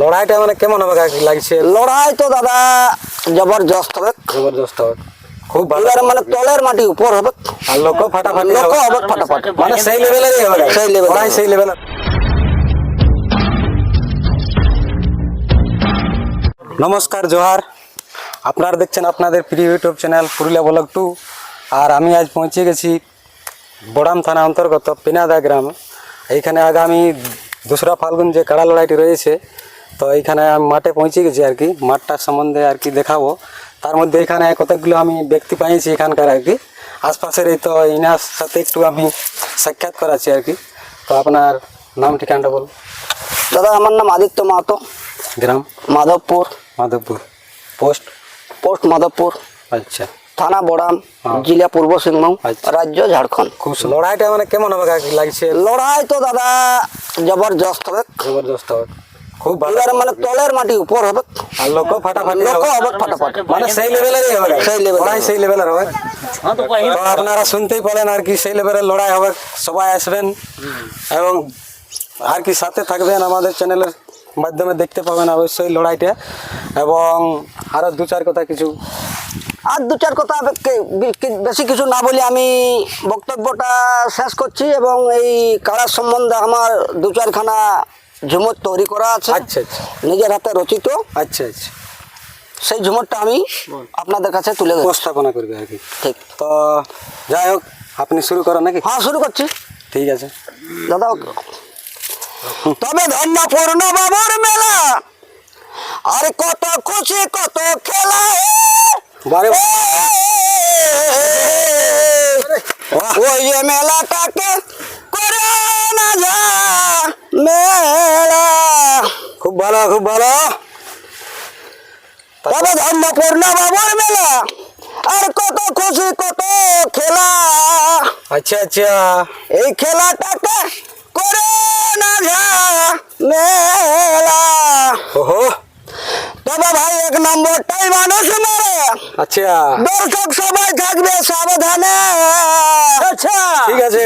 লড়াইটা মানে কেমন হবে লাগছে? লড়াই তো দাদা জবরদস্ত হবে। জবরদস্ত হবে। খুব ভালো। মানে তলের মাটি উপর হবে। আর লোক ফাটাফাটি লোক হবে। ফাটাফাটি। মানে সেই লেভেলেরই হবে। সেই হবে। সেই লেভেলের নমস্কার জোহার। আপনারা দেখছেন আপনাদের প্রিয় YouTube channel Purulia blog two. আর আমি আজ পৌঁছে গেছি বড়াম থানা অন্তর্গত পিনাদা গ্রাম। এইখানে আগামী দোসরা ফাল্গুন যে কাড়া লড়াইটি রয়েছে তো এইখানে আমি মাঠে পৌঁছে গেছি আর কি। মাঠটার সম্বন্ধে আর কি দেখাবো। তার মধ্যে এখানে কতগুলো আমি ব্যক্তি পাইছি এখানকার আর কি। আশপাশের এই তো ইনার সাথে একটু আমি সাক্ষাৎ করাচ্ছি আর কি। তো আপনার নাম ঠিকানাটা বলুন। দাদা আমার নাম আদিত্য মাহাতো। গ্রাম? মাধবপুর। মাধবপুর। পোস্ট? পোস্ট মাধবপুর। আচ্ছা। থানা বড়াম হ্যাঁ। জেলা পূর্ব সিংভূম আচ্ছা। রাজ্য ঝাড়খণ্ড। খুব লড়াইটা মানে কেমন হবে? লাগছে? লড়াই তো দাদা জবরদস্ত হবে। জবরদস্ত হবে। খুব ভালো। এবার মানে তলের মাটি উপর হবে। আর লোক ফাটাফাটি লোক হবে। ফাটাফাটি। মানে সেই লেভেলেরই হবে। সেই এর লড়াই সেই লেভেলের হবে। তো আপনারা শুনতেই পেলেন আর কি সেই লেভেলের লড়াই হবে। সবাই আসবেন এবং আর কি সাথে থাকবেন আমাদের চ্যানেলের মাধ্যমে দেখতে পাবেন অবশ্যই লড়াইটা। এবং আরও দু চার কথা কিছু আর দু চার কথা বেশি কিছু না বলে আমি বক্তব্যটা শেষ করছি এবং এই কাড়ার সম্বন্ধে আমার দু চারখানা ঝুমুর তৈরি করা আছে আচ্ছা আচ্ছা। নিজের হাতে রচিত। আচ্ছা আচ্ছা। সেই ঝুমুরটা আমি আপনাদের কাছে তুলে দেবো উপস্থাপনা করবে আর কি। ঠিক। তো যাই হোক আপনি শুরু করেন নাকি? হ্যাঁ শুরু করছি। ঠিক আছে। দাদা তবে ধন্য পূর্ণ বাবুর মেলা আর কত খুশি কত খেলা ওই যে মেলাটাকে করে না যা মেলা। খুব ভালো খুব ভালো তবে ধন্য পূর্ণ বাবুর মেলা আর কত খুশি কত খেলা আচ্ছা আচ্ছা এই খেলাটাকে করে না যা মেলা ওহো তবে ভাই এক নম্বরটাই মানুষ মারে আচ্ছা দর্শক সবাই থাকবে সাবধানে আচ্ছা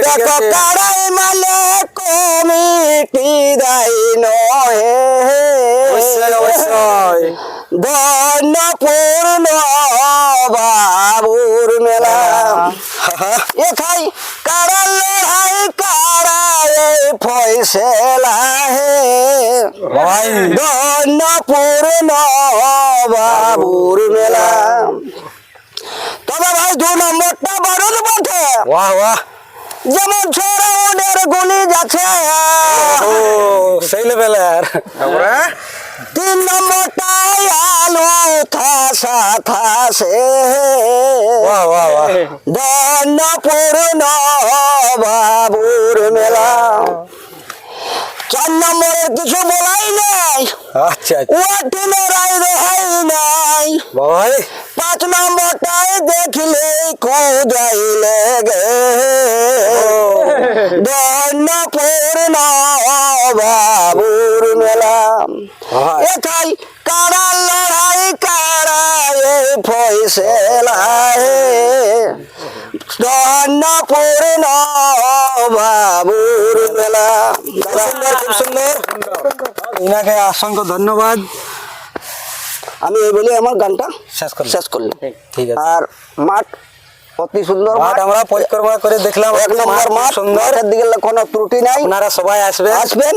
দেখো। কারাই মালে কমিটি নহে বাবুর মেলা। এথাই কারা লড়াই কারা ফয়সলা হে ভাই। বাবুর মেলা। তবে ভাই দু নম্বরটা বটে বাহ বাহ যেমন ছড়া ওদের গুলি যাচ্ছে ও সেই লেভেলের তিন নম্বরটাই আলু থাসা থাসে বাহ বাহ বাহ। ধন্য পূর্ণ বাবুর মেলা। চার নম্বরের কিছু বলাই নাই। আচ্ছা আচ্ছা। ওয়াটিনে রায় রেহাই নাই। ভাই। পাঁচ নম্বরটায় দেখলে খোঁজাইলে গে ধন্য পূর্ণ বাবুর মেলা। এথাই কারা লড়াই কারা এই ফয়সলা? হে ধন্য পূর্ণ বাবুর মেলা খুব সুন্দর খুব সুন্দর ইনাকে অসংখ্য ধন্যবাদ। আমি এই বলে আমার গানটা শেষ করলাম। শেষ করলাম। ঠিক আছে। আর মাঠ অতি সুন্দর মাঠ আমরা পরিক্রমা করে দেখলাম। এক নম্বর মাঠ সুন্দর। দিকে কোনো ত্রুটি নাই। আপনারা সবাই আসবে আসবেন।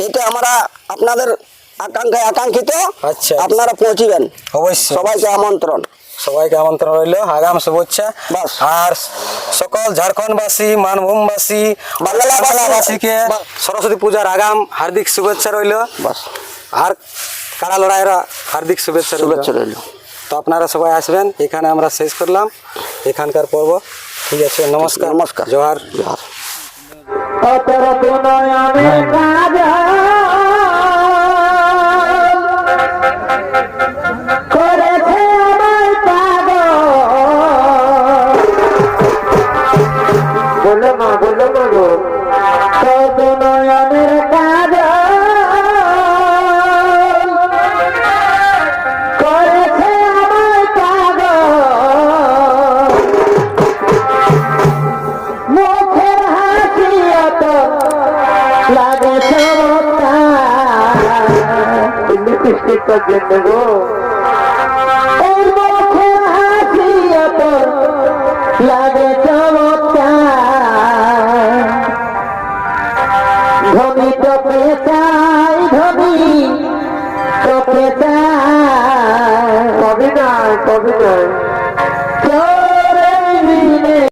এটা আমরা আপনাদের আকাঙ্ক্ষায় আকাঙ্ক্ষিত। আচ্ছা। আপনারা পৌঁছিবেন। অবশ্যই। সবাইকে আমন্ত্রণ। সবাইকে আমন্ত্রণ রইল। আগাম শুভেচ্ছা। আর সকল ঝাড়খণ্ডবাসী মানভূমবাসী বাংলাবাসী- বাংলাবাসীকে সরস্বতী পূজার আগাম হার্দিক শুভেচ্ছা রইল। আর কাড়া লড়াইয়ের হার্দিক শুভেচ্ছা শুভেচ্ছা রইল। তো আপনারা সবাই আসবেন। এখানে আমরা শেষ করলাম। এখানকার পর্ব। ঠিক আছে নমস্কার। নমস্কার। জোহার। জোহার। লিপস্টিকটার জন্য গো? লাগে চমৎকার। ধনী তোকে চাই, ধনী তোকে চাই। কবি নাই কবি নাই।